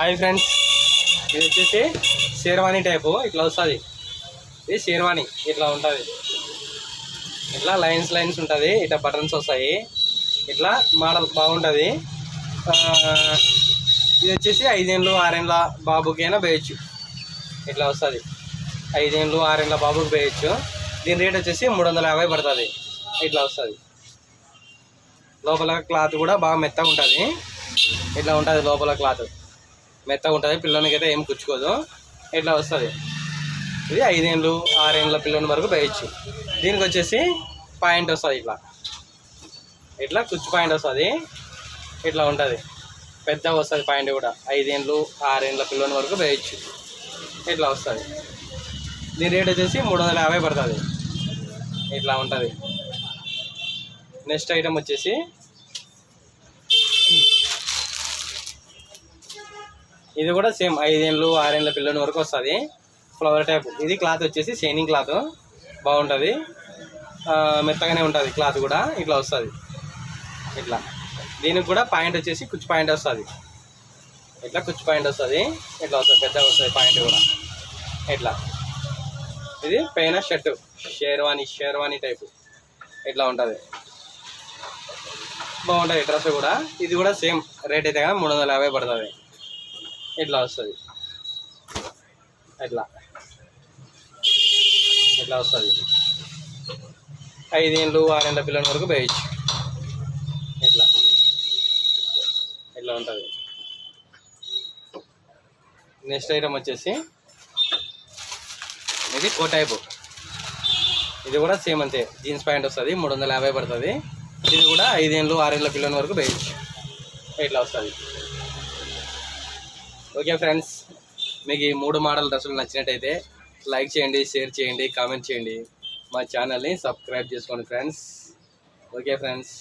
Hi friends ఇది వచ్చేసి sherwani type. ఇట్లా వస్తుంది. ఇది షేర్వాణి. ఇట్లా ఉంటుంది. ఇట్లా లైన్స్ లైన్స్ ఉంటుంది. ఇట్లా బటన్స్ వస్తాయి. ఇట్లా మోడల్ బాగుంటుంది. ఇది వచ్చేసి ఐదేళ్ళు ఆరేళ్ళ బాబుకైనా వేయచ్చు. ఇట్లా వస్తుంది. ఐదేళ్ళు ఆరేళ్ళ బాబుకి వేయచ్చు. దీని రేట్ వచ్చేసి మూడు వందల యాభై పడుతుంది. ఇట్లా వస్తుంది. లోపల క్లాత్ కూడా బాగా మెత్తగా ఉంటుంది. ఇట్లా ఉంటుంది లోపల క్లాత్. మెత్తగా ఉంటుంది పిల్లలకి అయితే ఏం కుచ్చుకోదు. ఇట్లా వస్తుంది? ఇది ఐదేళ్ళు ఆరేళ్ళ పిల్లల వరకు వేయచ్చు. దీనికి వచ్చేసి పాయింట్ వస్తుంది ఇట్లా. ఇట్లా కుచ్చు పాయింట్ వస్తుంది. ఇట్లా ఉంటుంది. పెద్దగా వస్తుంది పాయింట్ కూడా. ఐదేళ్ళు ఆరేళ్ళ పిల్లల వరకు వేయచ్చు. ఇట్లా వస్తుంది. దీని రేట్ వచ్చేసి మూడు వందల యాభై పడుతుంది. ఇట్లా ఉంటుంది. నెక్స్ట్ ఐటమ్ వచ్చేసి ఇది కూడా సేమ్ ఐదేళ్ళు ఆరేళ్ళ పిల్లల వరకు వస్తుంది. ఫ్లవర్ టైప్ ఇది క్లాత్ వచ్చేసి షైనింగ్ క్లాత్ బాగుంటుంది. మెత్తగానే ఉంటుంది క్లాత్ కూడా. ఇట్లా వస్తుంది. ఇట్లా. దీనికి కూడా పాయింట్ వచ్చేసి కుచ్చు పాయింట్ వస్తుంది. ఇట్లా కుచ్చు పాయింట్ వస్తుంది. ఇట్లా వస్తుంది. పెద్దగా వస్తుంది పాయింట్ కూడా. ఇట్లా. ఇది పైన షర్టు షేర్వాణి షేర్వాణి టైపు ఇట్లా ఉంటుంది. బాగుంటుంది డ్రెస్ కూడా. ఇది కూడా సేమ్. రేట్ అయితే కదా మూడు వందల యాభై పడుతుంది. ఇట్లా వస్తుంది? ఇట్లా ఇట్లా వస్తుంది? ఐదేళ్ళు ఆరేళ్ళ పిల్లల వరకు వేయచ్చు ఇట్లా ఇట్లా ఉంటుంది? నెక్స్ట్ ఐటమ్ వచ్చేసి ఇది కో టైపు. ఇది కూడా సేమ్ అంతే. జీన్స్ ప్యాంట్ వస్తుంది మూడు వందల యాభై పడుతుంది. ఇది కూడా ఐదేళ్ళు ఆరేళ్ళ పిల్లల వరకు వేయచ్చు ఇట్లా వస్తుంది? ఓకే ఫ్రెండ్స్ మీకు ఈ మూడు మోడల్ డ్రెస్సులు నచ్చినట్టయితే లైక్ చేయండి షేర్ చేయండి కామెంట్ చేయండి. మా ఛానల్ని సబ్స్క్రైబ్ చేసుకోండి ఫ్రెండ్స్ ఓకే ఫ్రెండ్స్